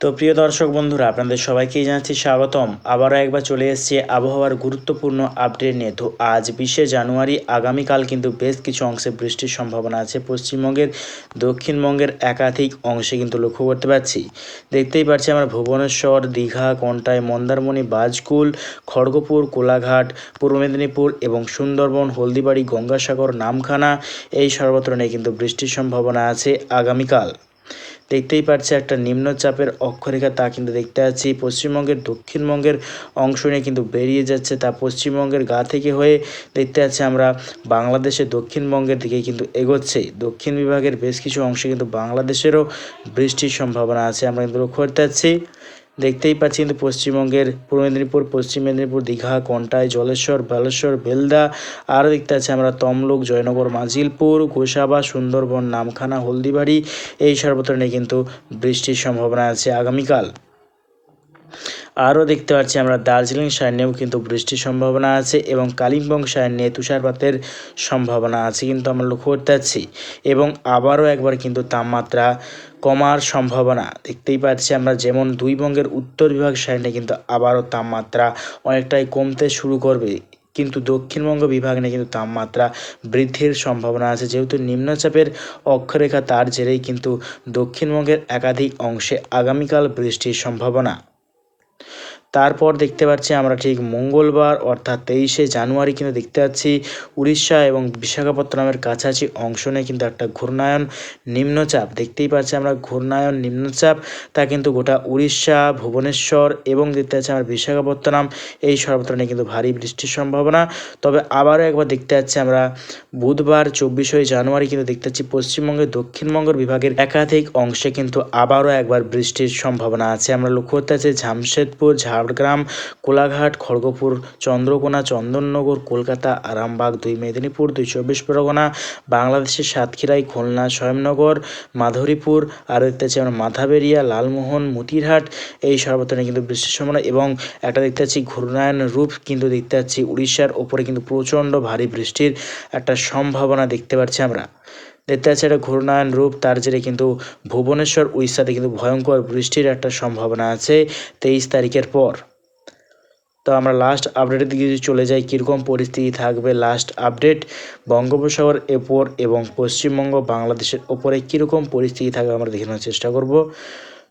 তো প্রিয় দর্শক বন্ধুরা, আপনাদের সবাইকেই জানাচ্ছি স্বাগতম। আবারও একবার চলে এসেছি আবহাওয়ার গুরুত্বপূর্ণ আপডেট নিয়ে। তো আজ বিশে জানুয়ারি, আগামীকাল কিন্তু বেশ কিছু অংশে বৃষ্টির সম্ভাবনা আছে। পশ্চিমবঙ্গের, দক্ষিণবঙ্গের একাধিক অংশে কিন্তু লক্ষ্য করতে পারছি। দেখতেই পাচ্ছি আমরা ভুবনেশ্বর, দীঘা, কন্টাই, মন্দারমণি, বাজকুল, খড়গপুর, কোলাঘাট, পূর্ব মেদিনীপুর এবং সুন্দরবন, হলদিবাড়ি, গঙ্গাসাগর, নামখানা, এই সর্বত্র নিয়ে কিন্তু বৃষ্টির সম্ভাবনা আছে আগামীকাল। দেখতেই পাচ্ছি একটা নিম্নচাপের অক্ষরেখা তা কিন্তু দেখতে পাচ্ছি। পশ্চিমবঙ্গের, দক্ষিণবঙ্গের অংশ নিয়ে কিন্তু বেরিয়ে যাচ্ছে তা পশ্চিমবঙ্গের গা থেকে হয়ে দেখতে পাচ্ছি আমরা বাংলাদেশের দক্ষিণবঙ্গের দিকে কিন্তু এগোচ্ছে। দক্ষিণ বিভাগের বেশ কিছু অংশে কিন্তু বাংলাদেশেরও বৃষ্টির সম্ভাবনা আছে। আমরা কিন্তু লক্ষ্য করতে পারছি দেখতেই পাচ্ছি কিন্তু পশ্চিমবঙ্গের, পূর্ব মেদিনীপুর, পশ্চিম মেদিনীপুর, দীঘা, কন্টাই, জলেশ্বর, বালেশ্বর, বেলদা, আরও দেখতে পাচ্ছি আমরা তমলুক, জয়নগর, মাজিলপুর গোসাবা সুন্দরবন, নামখানা, হলদিবাড়ি, এই সর্বত্র নিয়ে কিন্তু বৃষ্টির সম্ভাবনা আছে আগামীকাল। আরও দেখতে পাচ্ছি আমরা দার্জিলিং সাইডেও কিন্তু বৃষ্টির সম্ভাবনা আছে এবং কালিম্পং সাইডে তুষারপাতের সম্ভাবনা আছে কিন্তু আমরা লক্ষ্য করতে পারছি। এবং আবারও একবার কিন্তু তাপমাত্রা কমার সম্ভাবনা দেখতেই পাচ্ছি আমরা যেমন দুই বঙ্গের উত্তর বিভাগ সাইডে কিন্তু আবারও তাপমাত্রা অনেকটাই কমতে শুরু করবে। কিন্তু দক্ষিণবঙ্গ বিভাগ নিয়ে কিন্তু তাপমাত্রা বৃদ্ধির সম্ভাবনা আছে। যেহেতু নিম্নচাপের অক্ষরেখা তার জেরেই কিন্তু দক্ষিণবঙ্গের একাধিক অংশে আগামীকাল বৃষ্টির সম্ভাবনা। তারপর দেখতে পাচ্ছি আমরা ঠিক মঙ্গলবার, অর্থাৎ তেইশে জানুয়ারি কিন্তু দেখতে পাচ্ছি উড়িষ্যা এবং বিশাখাপত্তনমের কাছাকাছি অংশ নিয়ে কিন্তু একটা ঘূর্ণায়ন নিম্নচাপ। দেখতেই পাচ্ছি আমরা ঘূর্ণায়ন নিম্নচাপ, তা কিন্তু গোটা উড়িষ্যা, ভুবনেশ্বর এবং দেখতে পাচ্ছি আমরা বিশাখাপত্তনম, এই সর্বত্র নিয়ে কিন্তু ভারী বৃষ্টির সম্ভাবনা। তবে আবারও একবার দেখতে পাচ্ছি আমরা বুধবার, চব্বিশে জানুয়ারি কিন্তু দেখতে পাচ্ছি পশ্চিমবঙ্গের, দক্ষিণবঙ্গের বিভাগের একাধিক অংশে কিন্তু আবারও একবার বৃষ্টির সম্ভাবনা আছে। আমরা লক্ষ্য করতে পারছি জামশেদপুর ঝাড়গ্রাম, কোলাঘাট, খড়গপুর, চন্দ্রকোনা, চন্দননগর, কলকাতা, আরামবাগ, দুই মেদিনীপুর, দুই চব্বিশ পরগনা, বাংলাদেশের সাতক্ষীরাই খুলনা, স্বয়ংনগর, মাধুরীপুর আর দেখতে পাচ্ছি আমরা মাথাবেরিয়া, লালমোহন, মতিরহাট, এই সর্বত্র কিন্তু বৃষ্টির সম্ভাবনা এবং একটা দেখতে পাচ্ছি ঘূর্ণায়ন রূপ কিন্তু দেখতে পাচ্ছি উড়িষ্যার ওপরে কিন্তু প্রচণ্ড ভারী বৃষ্টির একটা সম্ভাবনা দেখতে পাচ্ছি আমরা। দেখতে একটা ঘূর্ণায়ন রূপ, তার জেরে কিন্তু ভুবনেশ্বর, উড়িষ্যাতে কিন্তু ভয়ঙ্কর বৃষ্টির একটা সম্ভাবনা আছে তেইশ তারিখের পর। তো আমরা লাস্ট আপডেটের দিকে যদি চলে যাই, কীরকম পরিস্থিতি থাকবে লাস্ট আপডেট বঙ্গোপসাগর এরপর এবং পশ্চিমবঙ্গ, বাংলাদেশের ওপরে কীরকম পরিস্থিতি থাকবে আমরা দেখে নেওয়ার চেষ্টা করব।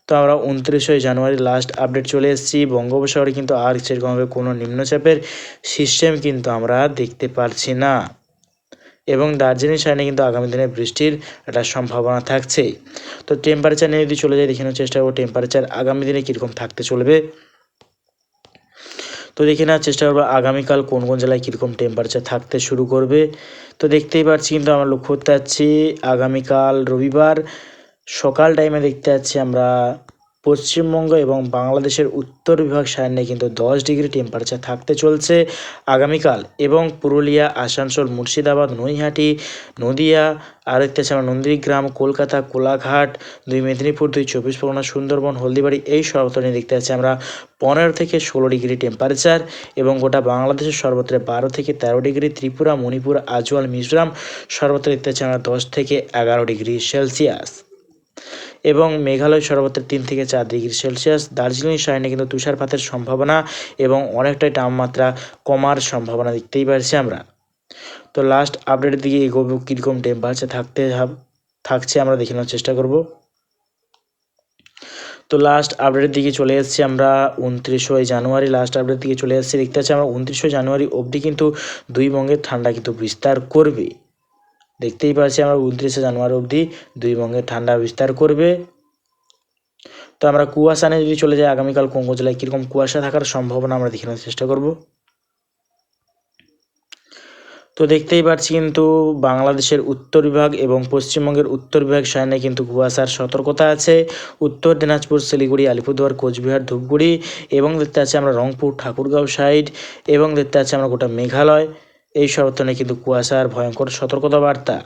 তো আমরা উনত্রিশে জানুয়ারি লাস্ট আপডেট চলে এসেছি। বঙ্গোপসাগরে কিন্তু আর সেরকমভাবে কোনো নিম্নচাপের সিস্টেম কিন্তু আমরা দেখতে পারছি না। এবং দার্জিলিং সাইডে কিন্তু আগামী দিনে বৃষ্টির একটা সম্ভাবনা থাকছে তো টেম্পারেচার নিয়ে যদি চলে যাই দেখানোর চেষ্টা করব টেম্পারেচার আগামী দিনে কীরকম থাকতে চলবে? তো দেখে নেওয়ার চেষ্টা করব, আগামীকাল কোন কোন জেলায় কীরকম টেম্পারেচার থাকতে শুরু করবে? তো দেখতেই পাচ্ছি কিন্তু আমরা লক্ষ্য করতে পারছি আগামীকাল রবিবার সকাল টাইমে দেখতে পাচ্ছি আমরা পশ্চিমবঙ্গ এবং বাংলাদেশের উত্তর বিভাগ সাইডে কিন্তু দশ ডিগ্রি টেম্পারেচার থাকতে চলছে আগামীকাল এবং পুরুলিয়া, আসানসোল, মুর্শিদাবাদ, নৈহাটি, নদিয়া আর পাচ্ছি আমরা নন্দীগ্রাম, কলকাতা, কোলাঘাট, দুই মেদিনীপুর, দুই চব্বিশ পরগনা, সুন্দরবন, হলদিবাড়ি এই সর্বত্র নিয়ে দেখতে পাচ্ছি আমরা পনেরো থেকে ষোলো ডিগ্রি টেম্পারেচার এবং গোটা বাংলাদেশের সর্বত্র বারো থেকে তেরো ডিগ্রি, ত্রিপুরা, মণিপুর, আজওয়াল, মিজোরাম সর্বত্র দেখতে পাচ্ছি আমরা দশ থেকে এগারো ডিগ্রি সেলসিয়াস। এবং মেঘালয় সর্বত্র তিন থেকে চার ডিগ্রি সেলসিয়াস। দার্জিলিং সাইনে কিন্তু তুষারপাতের সম্ভাবনা এবং অনেকটাই তাপমাত্রা কমার সম্ভাবনা দেখতেই পারছি আমরা। তো লাস্ট আপডেটের দিকে এগোবো, কীরকম টেম্পারেচার থাকতে থাকছে আমরা দেখে নেওয়ার চেষ্টা করব। তো লাস্ট আপডেটের দিকে চলে এসেছি আমরা উনত্রিশে জানুয়ারি। লাস্ট আপডেটের দিকে চলে এসেছি, দেখতে পাচ্ছি আমরা উনত্রিশে জানুয়ারি অবধি কিন্তু দুই বঙ্গের ঠান্ডা কিন্তু বিস্তার করবে। দেখতেই পাচ্ছি আমরা উনত্রিশে জানুয়ারি অবধি দুই বঙ্গের ঠান্ডা বিস্তার করবে। তো আমরা কুয়াশা নিয়ে যদি চলে যাই, আগামীকাল কোন জেলায় কীরকম কুয়াশা থাকার সম্ভাবনা আমরা দেখে নেওয়ার চেষ্টা করব। তো দেখতেই পাচ্ছি কিন্তু বাংলাদেশের উত্তর বিভাগ এবং পশ্চিমবঙ্গের উত্তর বিভাগ সাইনে কিন্তু কুয়াশার সতর্কতা আছে। উত্তর দিনাজপুর, শিলিগুড়ি, আলিপুরদুয়ার, কোচবিহার, ধূপগুড়ি এবং দেখতে পাচ্ছি আমরা রংপুর, ঠাকুরগাঁও সাইড এবং দেখতে পাচ্ছি আমরা গোটা মেঘালয়। এই সর্বত্রে কিন্তু কুয়াশার ভয়ঙ্কর সতর্কতা বার্তা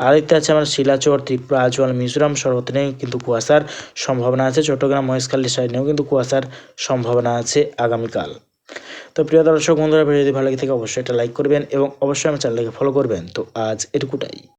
আর দেখতে আছে আমার শিলাচর, ত্রিপুরা, আজওয়াল, মিজোরাম সর্বত্র কিন্তু কুয়াশার সম্ভাবনা আছে। চট্টগ্রাম, মহেশখালী সাইডেও কিন্তু কুয়াশার সম্ভাবনা আছে আগামীকাল। তো প্রিয় দর্শক, বন্ধুরা ভিডিও যদি ভালো লাগে থাকে অবশ্যই এটা লাইক করবেন এবং অবশ্যই আমার চ্যানেলকে ফলো করবেন। তো আজ এটুকুটাই।